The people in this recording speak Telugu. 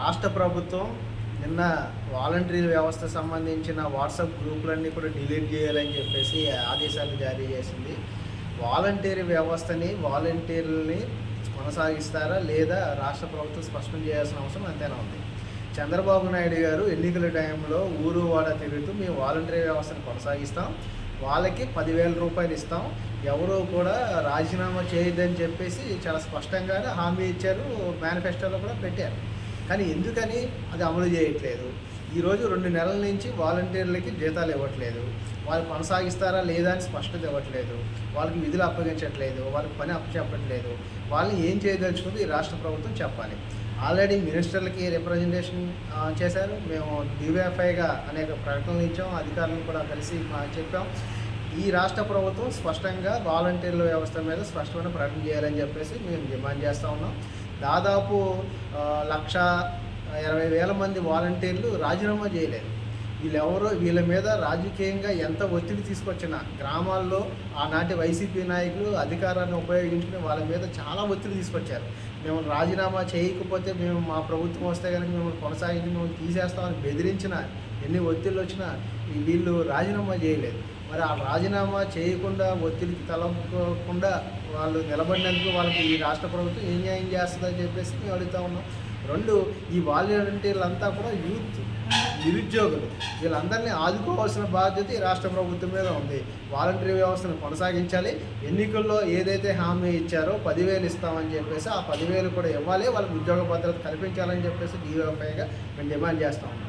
రాష్ట్ర ప్రభుత్వం నిన్న వాలంటరీ వ్యవస్థ సంబంధించిన వాట్సాప్ గ్రూపులన్నీ కూడా డిలీట్ చేయాలని చెప్పేసి ఆదేశాలు జారీ చేసింది. వాలంటీర్ వ్యవస్థని వాలంటీర్లని కొనసాగిస్తారా లేదా రాష్ట్ర ప్రభుత్వం స్పష్టం చేయాల్సిన అవసరం అంతేనా ఉంది. చంద్రబాబు నాయుడు గారు ఎన్నికల టైంలో ఊరు వాడ తిరుగుతూ మేము వాలంటరీ వ్యవస్థను కొనసాగిస్తాం. వాళ్ళకి పదివేల రూపాయలు ఇస్తాం. ఎవరు కూడా రాజీనామా చేయొద్దని చెప్పేసి చాలా స్పష్టంగానే హామీ ఇచ్చారు. మేనిఫెస్టోలో కూడా పెట్టారు. కానీ ఎందుకని అది అమలు చేయట్లేదు? ఈరోజు రెండు నెలల నుంచి వాలంటీర్లకి జీతాలు ఇవ్వట్లేదు. వాళ్ళు కొనసాగిస్తారా లేదా అని స్పష్టత ఇవ్వట్లేదు. వాళ్ళకి విధులు అప్పగించట్లేదు. వాళ్ళకి పని అప్పచెప్పట్లేదు. వాళ్ళని ఏం చేయదలుచుకుంది ఈ రాష్ట్ర ప్రభుత్వం చెప్పాలి. ఆల్రెడీ మినిస్టర్లకి రిప్రజెంటేషన్ చేశారు. మేము డివైఎఫ్ఐగా అనేక ప్రకటనలు ఇచ్చాం. అధికారులను కూడా కలిసి మా చెప్పాం. ఈ రాష్ట్ర ప్రభుత్వం స్పష్టంగా వాలంటీర్ల వ్యవస్థ మీద స్పష్టమైన ప్రకటన చేయాలని చెప్పేసి మేము డిమాండ్ చేస్తూ ఉన్నాం. దాదాపు లక్ష ఇరవై వేల మంది వాలంటీర్లు రాజీనామా చేయలేదు. వీళ్ళెవరో వీళ్ళ మీద రాజకీయంగా ఎంత ఒత్తిడి తీసుకొచ్చినా గ్రామాల్లో ఆనాటి వైసీపీ నాయకులు అధికారాన్ని ఉపయోగించుకుని వాళ్ళ మీద చాలా ఒత్తిడి తీసుకొచ్చారు. మేము రాజీనామా చేయకపోతే మేము మా ప్రభుత్వం వస్తే కనుక మేము కొనసాగించి మేము తీసేస్తామని బెదిరించిన ఎన్ని ఒత్తిళ్ళు వచ్చినా వీళ్ళు రాజీనామా చేయలేదు. మరి ఆ రాజీనామా చేయకుండా ఒత్తిడికి తలపకుండా వాళ్ళు నిలబడినందుకు వాళ్ళకి ఈ రాష్ట్ర ప్రభుత్వం ఏం న్యాయం చేస్తుందని చెప్పేసి మేము అడుగుతా ఉన్నాం. రెండు ఈ వాలంటీర్లంతా కూడా యూత్ నిరుద్యోగులు. వీళ్ళందరినీ ఆదుకోవాల్సిన బాధ్యత ఈ రాష్ట్ర ప్రభుత్వం మీద ఉంది. వాలంటరీ వ్యవస్థను కొనసాగించాలి. ఎన్నికల్లో ఏదైతే హామీ ఇచ్చారో పదివేలు ఇస్తామని చెప్పేసి ఆ పదివేలు కూడా ఇవ్వాలి. వాళ్ళకి ఉద్యోగ భద్రత కల్పించాలని చెప్పేసి డీఓఫైగా మేము డిమాండ్ చేస్తా ఉన్నాం.